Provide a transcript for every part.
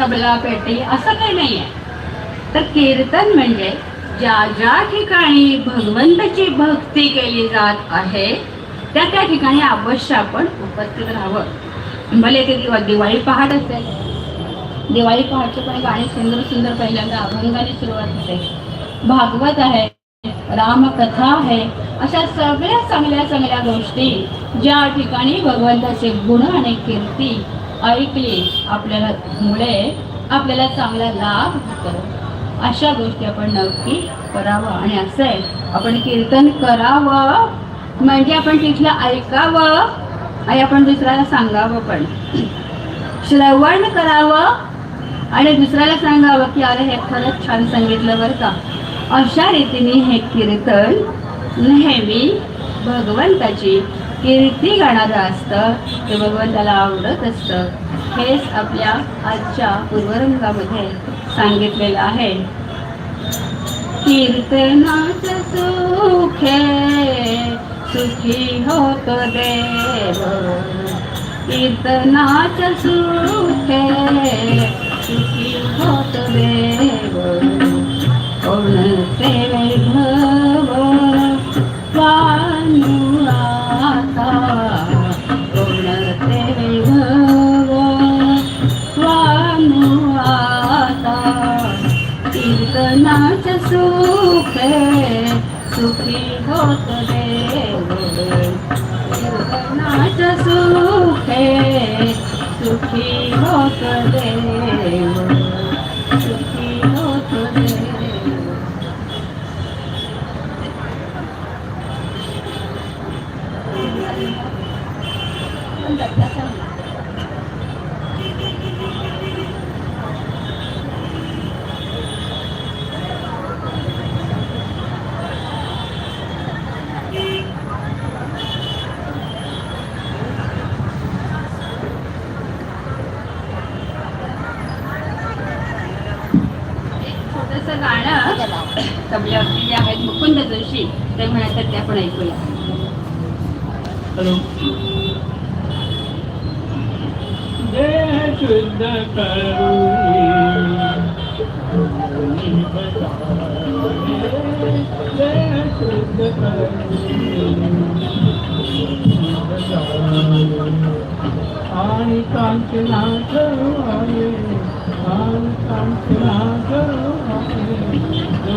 तबला पेटी असं काही नाही आहे तर कीर्तन म्हणजे ज्या ज्या ठिकाणी भगवंताची भक्ती केली जात आहे त्या त्या ठिकाणी अवश्य आपण उपस्थित राहावं. भले ते दिवा दिवाळी पहाट असेल दिवाळी पहाटचे पण गाणी सुंदर सुंदर पहिल्यांदा अभंगाने सुरुवात होते. भागवत आहे रामकथा आहे अशा सगळ्या चांगल्या चांगल्या गोष्टी ज्या ठिकाणी भगवंताचे गुण आणि कीर्ती ऐकली आपल्याला मुळे आपल्याला चांगला लाभ होतो. अशा गोष्टी आपण नक्की करावं. आणि असं आहे आपण कीर्तन करावं. म्हणजे आपण तिथलं ऐकावं. आणि आपण दुसऱ्याला सांगावं पण. श्रवण करावं. आणि दुसऱ्याला सांगावं की अरे हे खरंच छान सांगितलं बरं का. अशा रीतीने हे कीर्तन नेहमी भगवंताची कीर्ती गाणारं असतं ते भगवंताला आवडत असतं. हेच आपल्या आजच्या पूर्वरंगामध्ये सांगितलेलं आहे. कीर्तनाच सुखे सुखी होत देव. कीर्तनाच सुखे सुखी होत देव. होत देव सुखी होत देव छोटंसं गाणं तबल्यावरती जे आहेत मुकुंद जोशी ते म्हणतात ते आपण ऐकूया हॅलो जय शुद्ध करुणी जय शुद्ध आणि कांचनाथ आहे आणि कांचनाथ जय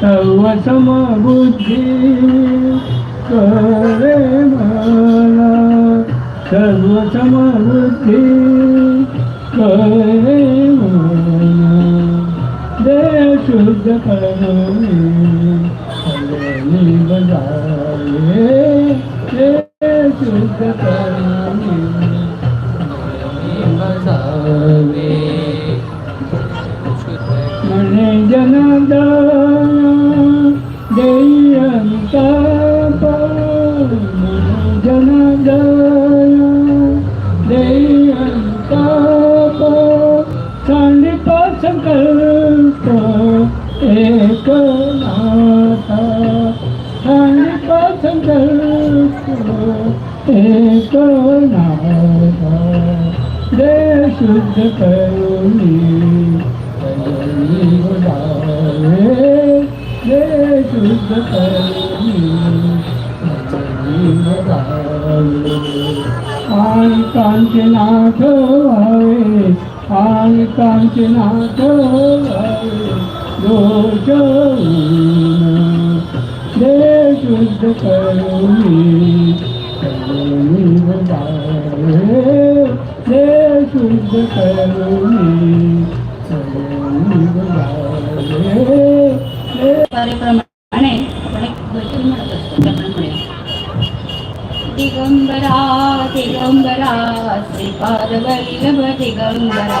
सर्व समबुद्धी करे मला सर्व समबुद्धी करे मला देव शुद्ध करणे हरणी बजावे देव शुद्ध करणे हरणी दोष देव शुद्ध करुणी करुणी गुलावे देव शुद्ध करुणी करुणी गुलावे देव कार्यक्रमाने आपण एक भजन म्हणत असतो त्याप्रमाणे दिगंबरा दिगंबरा श्रीपाद वल्लभ दिगंबरा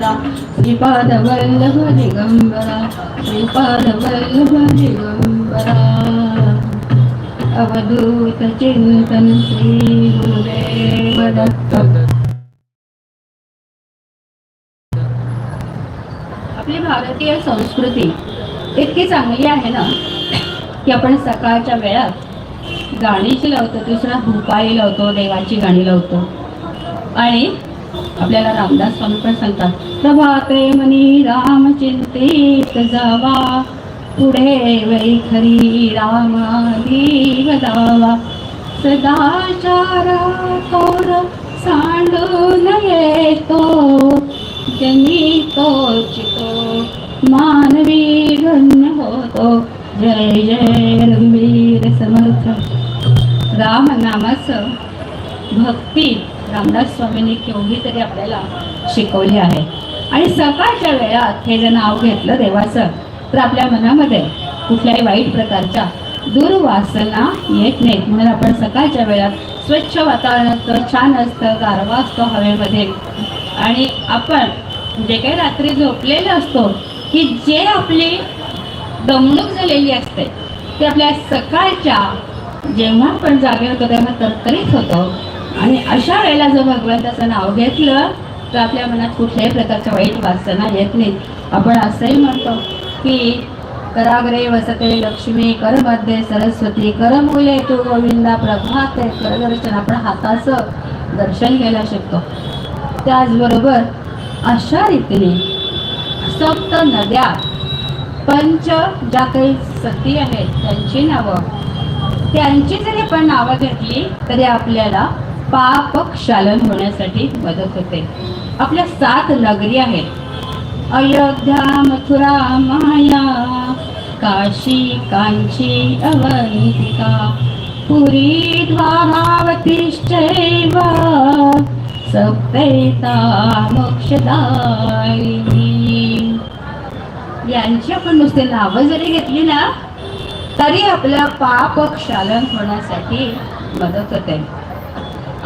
दिगंबरा श्रीपाद वल्लभ दिगंबरा श्रीपाद वल्लभ दिगंबरा अवधूत चिंतन श्री गुरुदेव दत्त आपली भारतीय संस्कृती इतकी चांगली आहे ना की आपण सकाळच्या वेळात गाणीची लावतो दुसरा भूपाळी लावतो देवाची गाणी लावतो. आणि आपल्याला रामदास स्वामी पण सांगतात प्रभाते मनी राम चिंतित जावा पुढे वैखरी रामादी दावा सदाचारा तोर सांडून येतो जनी तोचितो मानवी गण्य होतो. जय जय रंगवीर समर्थ. राम नामाचं भक्ती. रामदास स्वामींनी केवढी तरी आपल्याला शिकवली आहे. आणि सकाळच्या वेळात हे जर नाव घेतलं देवाचं तर आपल्या मनामध्ये कुठल्याही वाईट प्रकारच्या दुर्वासना येत नाहीत. म्हणून आपण सकाळच्या वेळात स्वच्छ वातावरण असतं छान असतं गारवा असतो हवेमध्ये. आणि आपण जे काही रात्री झोपलेलं असतो की जे आपली दमणूक झालेली असते ते आपल्या सकाळच्या जेव्हा आपण जागे होतो तेव्हा तरतरीत होतो. आणि अशा वेळेला जर भगवंताचं नाव घेतलं तर आपल्या मनात कुठल्याही प्रकारच्या वाईट वासना येत नाहीत. आपण असंही म्हणतो की कराग्रे वसते लक्ष्मी करमध्ये सरस्वती करमुले तू गोविंदा प्रभाते करदर्शन आपण हाताचं दर्शन घ्यायला शकतो. त्याचबरोबर अशा रीतीने सप्त नद्या पंच ज्या काही सती आहेत त्यांची नावं त्यांची जरी आपण नावं घेतली तरी आपल्याला पाप क्षालन होण्यासाठी मदत होते. आपल्या सात नगरी आहेत. अयोध्या मथुरा माया काशी कांची अवंतिका पुरी द्वारावतीश्चैव सप्तैता मोक्षदायिनी. यांची आपण नुसते नावं जरी घेतली ना तरी आपलं पाप क्षालन होण्यासाठी मदत होते.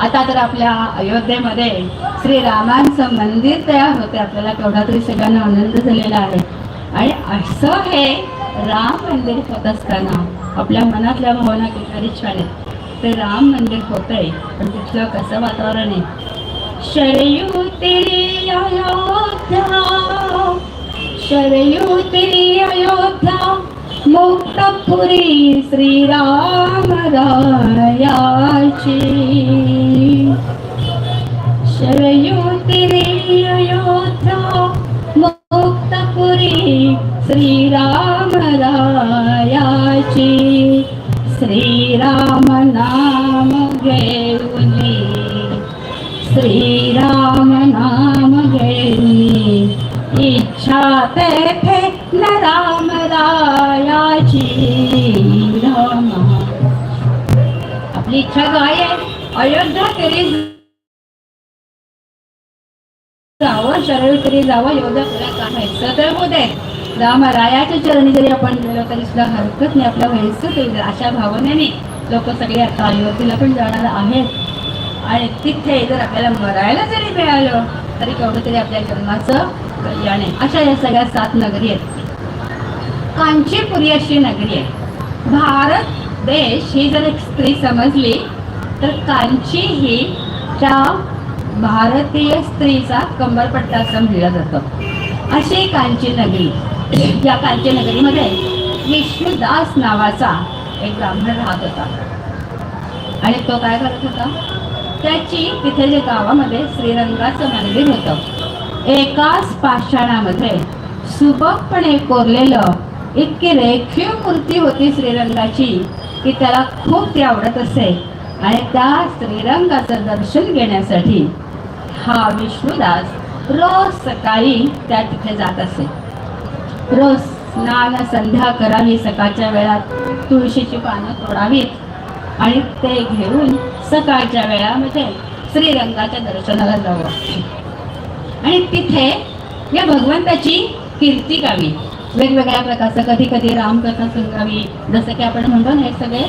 आता तर आपल्या अयोध्येमध्ये श्रीरामांचं मंदिर तयार होते आपल्याला केवढा तरी सगळ्यांना आनंद झालेला आहे. आणि असं हे राम मंदिर होत असताना आपल्या मनातल्या भावना किती छान आहेत. ते राम मंदिर होतंय पण तिथलं कसं वातावरण आहे? शरयू तेरी अयोध्या शरयू तेरी अयोध्या तपुरी श्रीराम रायाची. शरयू अयोध्या मुक्तपुरी श्रीराम रायाची. श्रीराम आपली इच्छा काय आहे अयोध्या तरी जावं सरळ तरी जावं एवढं तुला काय व्हायचं तर होऊ दे रायाच्या चरणी जरी आपण गेलो तरी सुद्धा हरकत नाही. आपलं व्हायचं ते अशा भावनेने लोक सगळे आता अयोध्येला पण जाणार आहेत. आणि तिथे जर आपल्याला मरायला जरी मिळालं तरी केवढं तरी आपल्या जन्माचं कल्याण आहे. अशा या सगळ्या सात नगरी आहेत. कांचीपुरी अशी नगरी आहे. भारत देश ही जर एक स्त्री समजली तर कांची ही त्या भारतीय स्त्रीचा कंबरपट्टा असं म्हणलं जातं. अशी कांची नगरी या कांची नगरीमध्ये विष्णुदास नावाचा एक ब्राह्मण राहत होता. आणि तो काय करत होता? त्याची तिथे जे गावामध्ये श्रीरंगाचं मंदिर होतं एकाच पाषाणामध्ये सुबकपणे कोरलेलं इतकी रेखीव मूर्ती होती श्रीरंगाची की त्याला खूप ती आवडत असे. आणि त्या श्रीरंगाचं दर्शन घेण्यासाठी हा विष्णुदास रोज सकाळी त्या तिथे जात असे. रोज स्नान संध्या करावी सकाळच्या वेळात तुळशीची पानं तोडावीत आणि ते घेऊन सकाळच्या वेळामध्ये श्रीरंगाच्या दर्शनाला जावं आणि तिथे या भगवंताची कीर्ती गावी. वेगवेगळ्या प्रकारचं कधी कधी रामकथा सांगावी जसं की आपण म्हणतो ना हे सगळे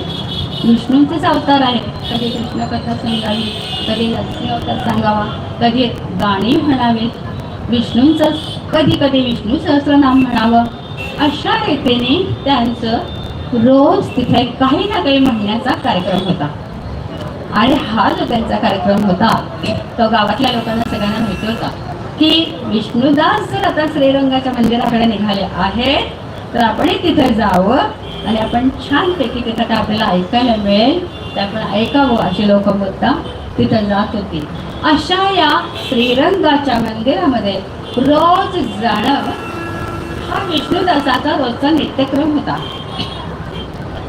विष्णूंचेच अवतार आहेत. कधी कृष्णकथा सांगावी कधी नरसिंह अवतार सांगावा कधी गाणी म्हणावीत. विष्णूंचं कधी कधी विष्णू सहस्रनाम म्हणावं. अशा रीतीने त्यांचं रोज तिथे काही ना काही म्हणण्याचा कार्यक्रम होता. आणि हा जो त्यांचा कार्यक्रम होता तो गावातल्या लोकांना सगळ्यांना माहिती होता. की विष्णुदास जर आता श्रीरंगाच्या मंदिराकडे निघाले आहेत तर आपणही तिथे जावं आणि आपण छानपैकी तिथं काय आपल्याला ऐकायला मिळेल ते आपण ऐकावं अशी लोक बोलता तिथं जात होती. अशा या श्रीरंगाच्या मंदिरामध्ये रोज जाणं हा विष्णुदासाचा रोजचा नित्यक्रम होता.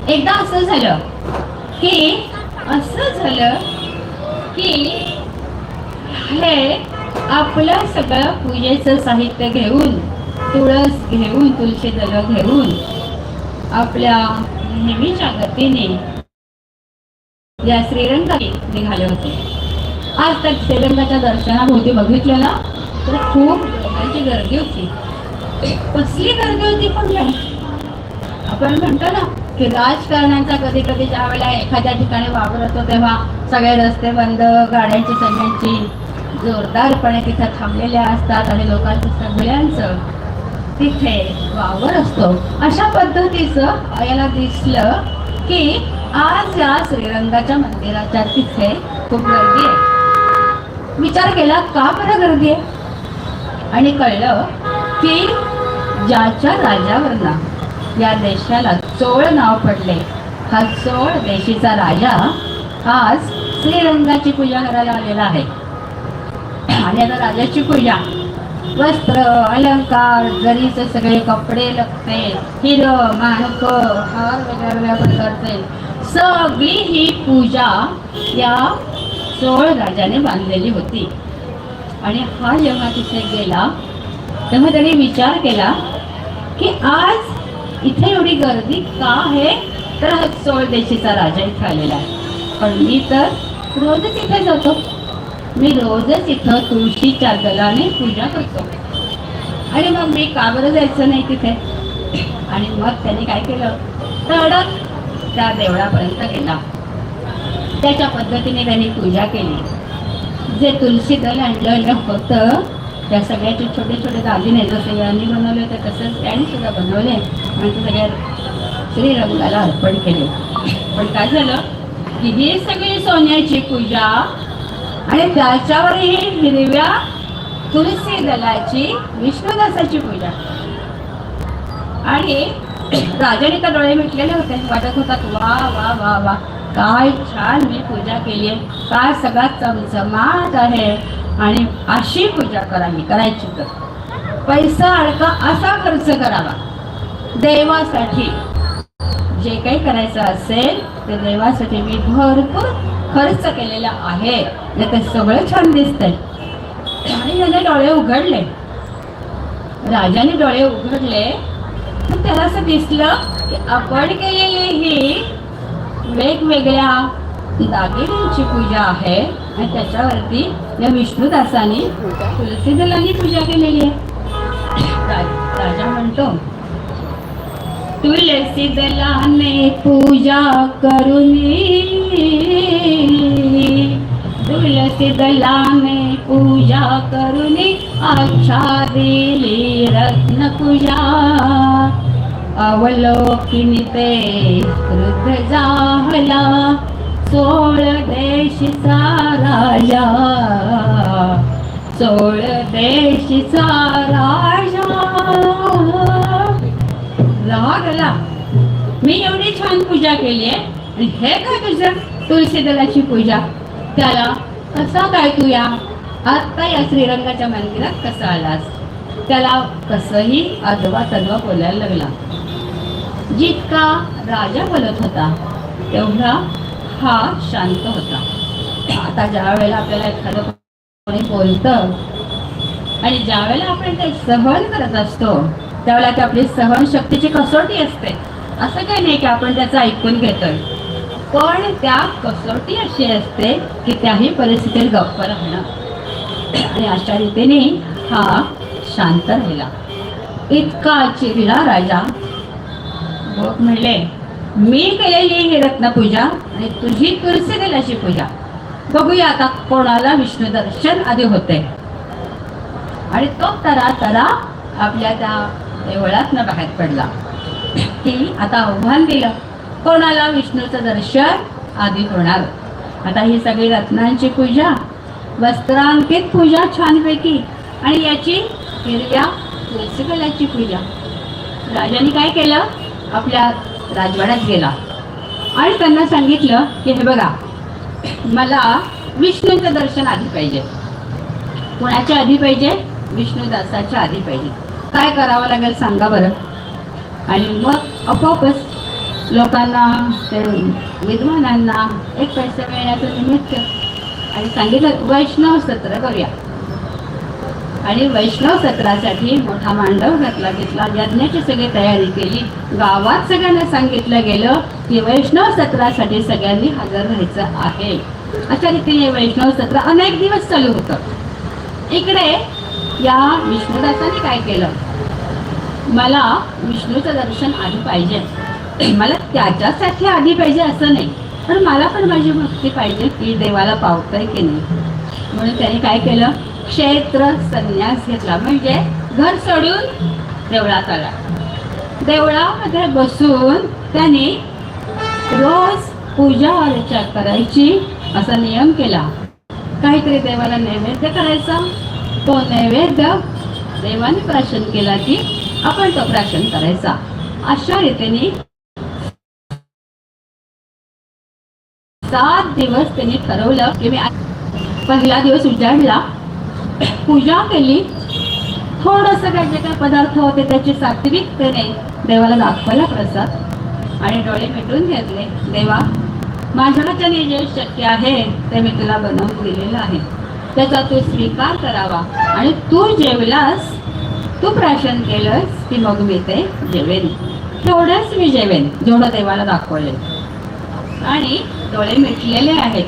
एकदा असं झालं की असं झालं की हे आपलं सगळं पूजेचं साहित्य घेऊन तुळस घेऊन तुळशी दल घेऊन आपल्या नेहमीच्या गतीने या श्रीरंगाने निघाले होते. आज त्या श्रीरंगाच्या दर्शनाभोवती बघितलं ना तर खूप लोकांची गर्दी होती. कसली गर्दी होती पण आपण म्हणतो ना की राजकारण्यांचा कधी कधी ज्या वेळेला एखाद्या ठिकाणी वावर होतो तेव्हा सगळे रस्ते बंद गाड्यांची सगळ्यांची जोरदारपणे तिथे थांबलेल्या असतात आणि लोकांचं सगळ्यांचं तिथे वावर असतो. अशा पद्धतीचं याला दिसलं की आज या श्रीरंगाच्या मंदिराच्या तिथे खूप गर्दी आहे. विचार केला का बरं गर्दी आहे? आणि कळलं की ज्याच्या राजावरना या देशाला चोळ नाव पडले. हा चोळ देशीचा राजा आज श्रीरंगाची पूजा करायला आलेला आहे. आणि आता राजाची पूजा. वस्त्र अलंकार जरीचे सगळे कपडे लगते हिरं माणक हार वेगळ्या प्रकारचे. सगळी ही पूजा या चोळ राजाने बांधलेली होती. आणि हा जेव्हा तिथे गेला तेव्हा त्याने विचार केला की आज इथे एवढी गर्दी का आहे? तर हा चोळ देशीचा राजा इथे आलेला आहे. पण मी तर रोजच इथे जातो. मी रोजच इथं तुळशीच्या दलाने पूजा करतो. आणि मग मी का बरं जायचं नाही तिथे? आणि मग त्यांनी काय केलं? तडक त्या देवळापर्यंत गेला. त्याच्या पद्धतीने त्यांनी पूजा केली. जे तुलसी दल आणलेलं होतं त्या सगळ्याचे छोटे छोटे दागिने जसे यांनी बनवले होते तसंच त्यांनी सुद्धा बनवले. आणि ते सगळ्या श्रीरंगाला अर्पण केले. पण काय झालं? की ही सगळी सोन्याची पूजा आणि त्याच्यावरही हिरव्या तुलसी दलाची विष्णुदासाची पूजा. आणि राजाने तर डोळे मिटलेले होते. वाटत होतात वा वा वा वा काय छान मी पूजा केली आहे. काय सगळा चमचमाट आहे. आणि अशी पूजा करावी करायची तर. पैसा अडका असा खर्च करावा. देवासाठी जे काही करायचं असेल ते देवासाठी मी भरपूर खर्च केलेला आहे. तर ते सगळं छान दिसतंय. आणि त्याने डोळे उघडले. राजाने डोळे उघडले. पण त्याला असं दिसलं की आपण केलेली ही वेगवेगळ्या दागिन्यांची पूजा आहे. आणि त्याच्यावरती या विष्णुदासाने तुलसी दलांनी पूजा केलेली आहे. राजा म्हणतो तुलसी दलाने पूजा करुनी तुलसी दलाने पूजा करुनी अच्छा दिली रत्न पूजा अवलोकिनी ते कृत झाला सोळ देशचा राजा। सोळ देशचा राजा राग आला मी एवढी छान पूजा केली आहे. आणि हे काय तुझं? तुळशी दलाची पूजा. त्याला कसा काय तू या? आत्ता या श्रीरंगाच्या मालकीला कसा आलास? त्याला कसंही अदवा तदवा बोलायला लागला. जितका राजा बोलत होता तेवढा हा शांत होता. आता ज्या वेळेला आपल्याला एखादं कोणी बोलतं आणि ज्या वेळेला आपण ते सहन करत असतो त्यावेळेला की आपली सहनशक्तीची कसोटी असते. असं काही नाही की आपण त्याचं ऐकून घेतोय. पण त्या कसोटी अशी असते की त्याही परिस्थितीत गप्प राहणं. आणि अशा रीतीने हा शांत राहिला. इतका चिरला राजा. बघ म्हणले मी केलेली ही रत्नपूजा आणि तुझी तुलसी दिल्याची पूजा. बघूया आता कोणाला विष्णू दर्शन आधी होते. आणि तो तरा तरा आपल्या त्या देवळातनं बाहेर पडला. की आता आव्हान दिलं कोणाला विष्णूचं दर्शन? आधी होणार आता ही सगळी रत्नांची पूजा वस्त्रांकित पूजा छानपैकी आणि याची हिरव्या तुळशीकलाची पूजा. राजाने काय केलं? आपल्या राजवाड्यात गेला. आणि त्यांना सांगितलं की हे बघा मला विष्णूचं दर्शन आधी पाहिजे. कोणाच्या आधी पाहिजे? विष्णुदासाच्या आधी पाहिजे. काय करावं लागेल सांगा बरं. आणि मग आपोआपच लोकांना विद्वानांना एक पैसा मिळण्याचं निमित्त आणि सांगितलं वैष्णव सत्र करूया. आणि वैष्णव सत्रासाठी मोठा मांडव घातला घेतला. यज्ञाची सगळी तयारी केली. गावात सगळ्यांना सांगितलं गेलं की वैष्णव सत्रासाठी सगळ्यांनी हजर राहायचं आहे. अशा रीतीने वैष्णव सत्र अनेक दिवस चालू होतं. इकडे या विष्णुदासाने काय केलं? मला विष्णूचं दर्शन आधी पाहिजे. मला त्याच्यासाठी आधी पाहिजे असं नाही. पण मला पण माझी भक्ती पाहिजे की देवाला पावतंय की नाही. म्हणून त्याने काय केलं? क्षेत्र संन्यास घेतला. म्हणजे घर सोडून देवळात आला. देवळामध्ये बसून त्याने रोज पूजा अर्चा करायची असा नियम केला. काहीतरी देवाला नैवेद्य करायचा. तो नैवेद्य देवाने प्राशन केला की आपण तो प्राशन करायचा. अशा रीतीने सात दिवस त्यांनी ठरवलं की मी पहिला दिवस उजाडला. पूजा केली. थोडस काय जे काय पदार्थ होते त्याची सात्विकतेने देवाला दाखवला प्रसाद आणि डोळे मिटून घेतले. देवा माझ्याच्याने जे शक्य आहे ते मी तुला बनवून दिलेलं आहे. त्याचा तू स्वीकार करावा. आणि तू जेवलास तू प्राशन केलंस की मग मी ते जेवेन. तेवढंच मी जेवेन जेवढं देवाला दाखवले आणि डोळे मिटलेले आहेत.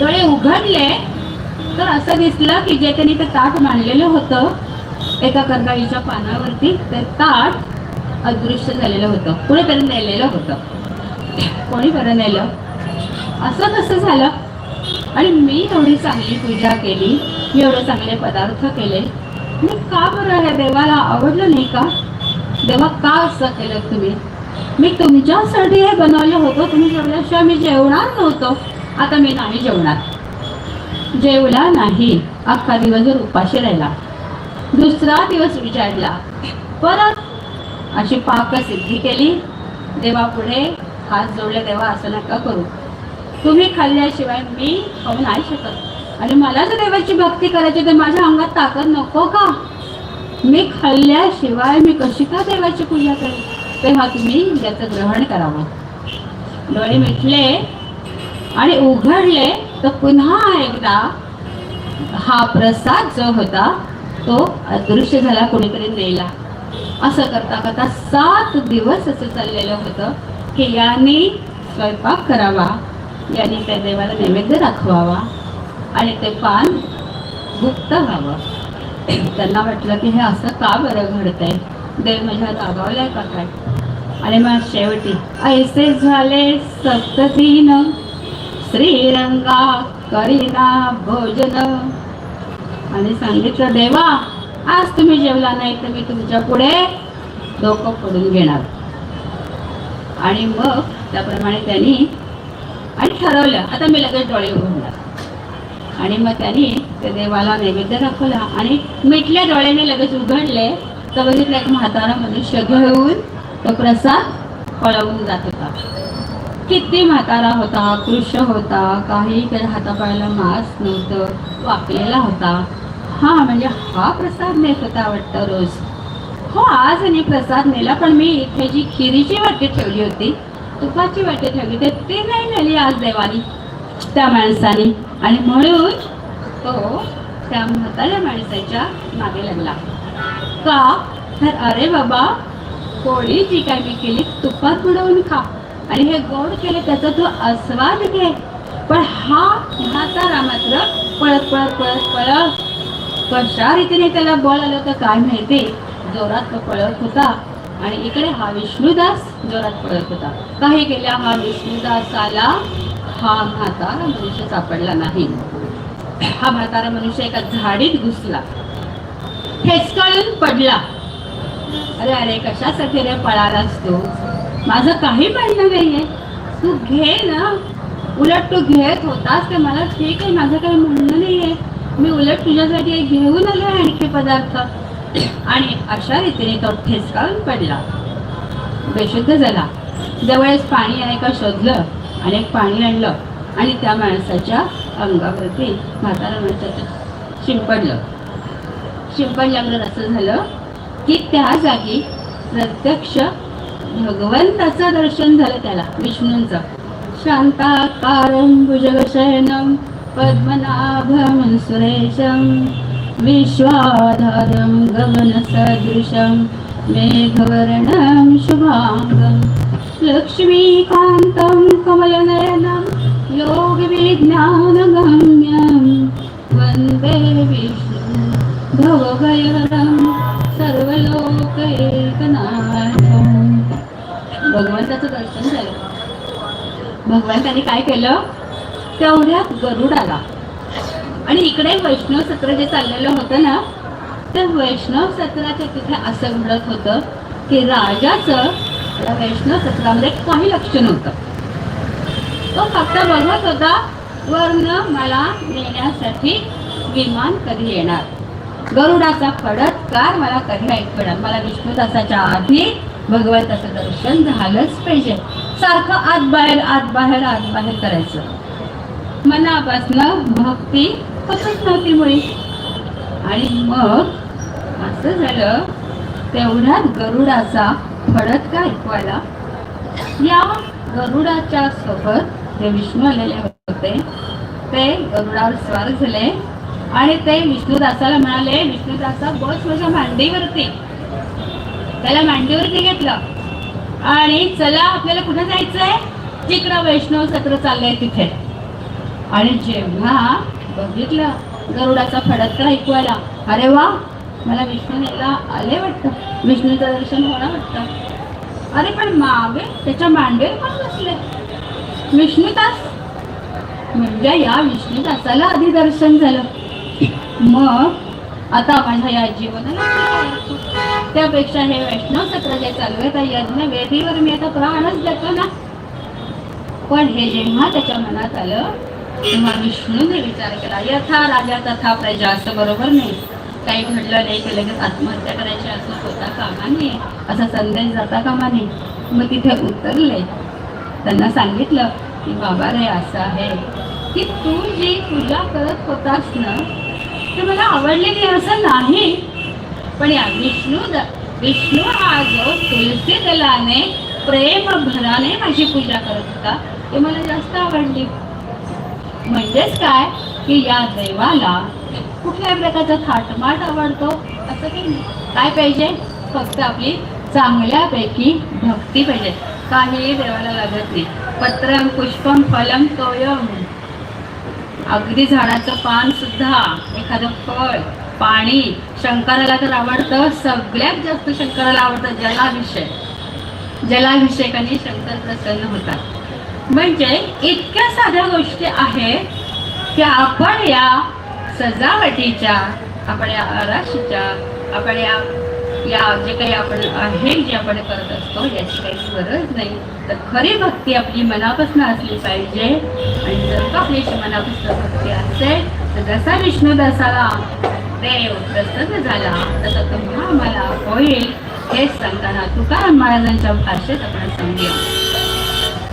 डोळे उघडले तर असं दिसलं की जे त्यांनी ते ताट मांडलेलं होतं एका कर्गाईच्या पानावरती ते ताट अदृश्य झालेलं होतं. कोणीतरी नेलेलं होतं. कोणी बरं नेलं. असं कसं झालं? आणि मी एवढी चांगली पूजा केली मी एवढे चांगले पदार्थ केले. मी का बरं हे देवाला आवडलं नाही का? देवा का असं केलं तुम्ही? मी तुमच्यासाठी हे बनवलं होतं तुम्ही जेवल्याशिवाय मी जेवणार नव्हतो. आता मी नाही जेवणार. जेवला नाही अख्खा दिवसभर उपाशी राहिला. दुसरा दिवस विचारला परत? अशी पाकसिद्धी केली. देवापुढे हात जोडले देवा असं नका करू. तुम्ही खाल्ल्याशिवाय मी खाऊ नाही शकत. आणि मला जर देवाची भक्ती करायची तर माझ्या अंगात ताकद नको का? मी खाल्ल्याशिवाय मी कशी का देवाची पूजा करेन? तेव्हा तुम्ही याचं ग्रहण करावं. डोळे मिटले आणि उघडले तर पुन्हा एकदा हा प्रसाद जो होता तो अदृश्य झाला कोणीतरी नेला. असं करता करता सात दिवस असं चाललेलं होतं की याने स्वयंपाक करावा. याने त्या देवाला नैवेद्य दाखवावा आणि ते पान गुप्त व्हावं. त्यांना वाटलं की हे असं का बरं घडतंय? देव माझ्या दाबावलाय का काय? आणि मग शेवटी ऐसे झाले सप्ततीन श्रीरंगा करीना भोजन. आणि सांगितलं देवा आज तुम्ही जेवला नाही तर मी तुमच्यापुढे डोकं पडून घेणार. आणि मग त्याप्रमाणे त्यांनी आणि ठरवलं. आता मी लगेच डोळे उघडून आणि मग त्यांनी त्या देवाला नैवेद्य दाखवला आणि मिटल्या डोळ्याने लगेच उघडले. तर बघितलं एक म्हातारा मनुष्य घेऊन तो प्रसाद पळवून जात होता. किती म्हातारा होता कृश होता काही त्याच्या हातापायाला नव्हतं वाकलेला होता. हा म्हणजे हा प्रसाद नेत होता वाटतं रोज. हो आज आणि प्रसाद नेला पण मी इथे जी खिरीची वाटी ठेवली होती तुपाची वाटी ठेवली. तर ती नाही नेली आज देवानी त्या माणसाने. आणि म्हणून तो त्या म्हाताऱ्या माणसाच्या मागे लागला. का? तर अरे बाबा पोळी जी काय मी केली तुपात बुडवून खा. आणि हे गोड केले त्याचा तू आस्वाद घे. पण हा म्हातारा मात्र पळत पळत पळत पळत. कशा रीतीने त्याला बळ आलं तर काय माहिती? जोरात तो पळत होता. आणि इकडे हा विष्णुदास जोरात पडत होता. काही गेल्या हा विष्णुदासाला हा म्हातारा मनुष्य सापडला नाही. हा म्हातारा मनुष्य एका झाडीत घुसला. ठेचकाळून पडला. अरे अरे कशासाठी रे पळालास तू? माझं काही म्हणणं नाहीये. तू घे ना. उलट तू घेत होतास ते मला ठीक आहे. माझं काही म्हणणं नाहीये. मी उलट तुझ्यासाठी घेऊन आलो आणखी पदार्थ. आणि अशा रीतीने तो ठेचकाळून पडला. बेशुद्ध झाला. जवळच पाणी आहे का शोधलं आणि एक पाणी आणलं आणि त्या माणसाच्या अंगावरती म्हातारा शिंपडलं. शिंपडल्यावर असं झालं की त्या जागी प्रत्यक्ष भगवंताचं दर्शन झालं त्याला विष्णूंचं. शांताकारं भुजगशयनं पद्मनाभं सुरेशं विश्वाधारं गगनसदृशं मेघवर्णं शुभाङ्गं लक्ष्मीकान्तं कमलनयनं योगविज्ञानगम्यं वन्दे विष्णु भवभयहरं सर्वलोकैकनाथं। भगवंताचं दर्शन झालं. भगवंताने काय केलं? तेवढ्यात गरुड आला आणि इकडे वैष्णव सत्र जे चाललेलं होतं ना तर वैष्णव सत्राच्या तिथे असं घडत होतं की राजाचं वैष्णव सत्रामध्ये काही लक्ष नव्हतं. तो फक्त बघत होता वर्ण मला नेण्यासाठी विमान कधी येणार? गरुडाचा फडतकार मला कधी ऐकणार मला विष्णुदासाच्या आधी भगवंताचं दर्शन झालंच पाहिजे. सारखं आत बाहेर आत बाहेर आत बाहेर करायचं. मनापासनं भक्ती पचत नव्हती मुळी आणि मग असं झालं तेवढ्यात गरुडाचा फडतका ऐकवायला. या गरुडाच्या सोबत जे विष्णू आलेले होते. ते गरुडावर स्वार झाले. आणि ते विष्णुदासाला म्हणाले विष्णुदासा बस माझ्या मांडीवरती. त्याला मांडीवरती घेतलं. आणि चला आपल्याला कुठे जायचंय? तिकडं वैष्णव सत्र चाललंय तिथे. आणि जेव्हा बघितलं. गरुडाचा फडतकर ऐकवायला. अरे वा मला विष्णूला आले वाटतं. विष्णूचं दर्शन होणं वाटतं. अरे पण मागे त्याच्या मांडीवर पण बसले विष्णुदास? म्हणजे या विष्णुदासाला आधी दर्शन झालं. मग आता माझ्या या जीवनाला त्यापेक्षा हे वैष्णव सत्र जे चालू आहे यज्ञ वेदीवर मी आता प्राणच देतो ना. पण हे जेव्हा त्याच्या मनात आलं तेव्हा विष्णूने विचार केला यथा राजा तथा प्रजा असं बरोबर नाही. काही घडलं नाही की लगेच आत्महत्या करायची असं होता कामा नये. असा संदेश जाता कामा नये. मग तिथे उतरले. त्यांना सांगितलं की बाबा रे असं आहे. की तू जी पूजा करत होतास ना ते मला आवडले असं नाही. पण या विष्णू द- विष्णू हा जो तुलसी दलाने प्रेम भराने माझी पूजा करत होता ते मला जास्त आवडली. म्हणजेच काय? की या देवाला कुठल्या प्रकारचा थाटमाट आवडतो? असं की काय पाहिजे? फक्त आपली चांगल्यापैकी भक्ती पाहिजे. काही देवाला लागत नाही. पत्रम पुष्पम फलम तोयम अगदी झाडाचं पान सुद्धा एखादं फळ पाणी शंकराला तर आवडतं. सगळ्यात जास्त शंकराला आवडतं जलाभिषेक. जलाभिषेकाने शंकर प्रसन्न होतात. म्हणजे इतक्या साध्या गोष्टी आहेत की आपण या सजावटीच्या आपण या आराशीच्या आपण या या जे काही आपण आहे जे आपण करत असतो याची काही गरज नाही. तर खरी भक्ती आपली मनापासून असली पाहिजे. आणि जर का आपली मनापासून भक्ती असेल तर जसा विष्णुदासाला देव प्रसन्न झाला तसा तुम्हा मला होईल. हेच सांगताना तुकाराम महाराजांच्या भाषेत आपण सांगूया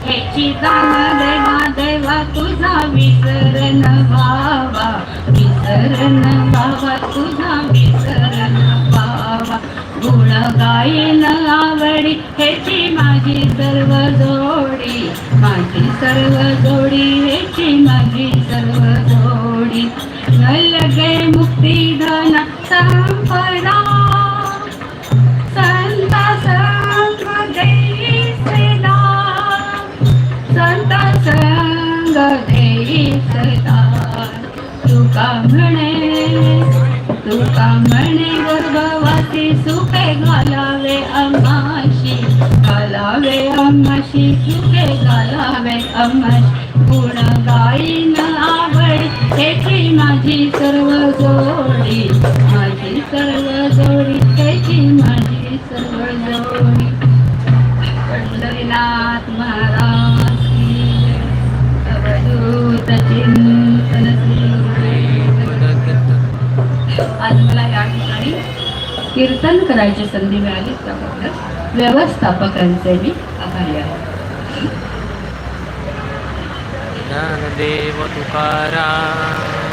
याची धारणा देवा तुझा विसरण व्हावा. विसरण व्हावा तुझा विसरण व्हावा. गुण गायन आवडी ह्याची माझी सर्व जोडी. माझी सर्व जोडी ह्याची माझी सर्व जोडी. नलगे मुक्ती धन संपदा नल विसरतात तुका म्हणे तुका म्हणे गर्भवती सुखे घालावे अम्माशी घालावे अम्माशी सुखे घालावे अम्माशी गुण गाईन आवड त्याची माझी सर्व जोडी माझी सर्व जोडी त्याची माझी सर्व जोडी पंढरीनाथ महाराज आज मला या ठिकाणी कीर्तन करायची संधी मिळाली त्याबद्दल व्यवस्थापकांचे मी आभारी आहे. ज्ञानदेव तुकाराम.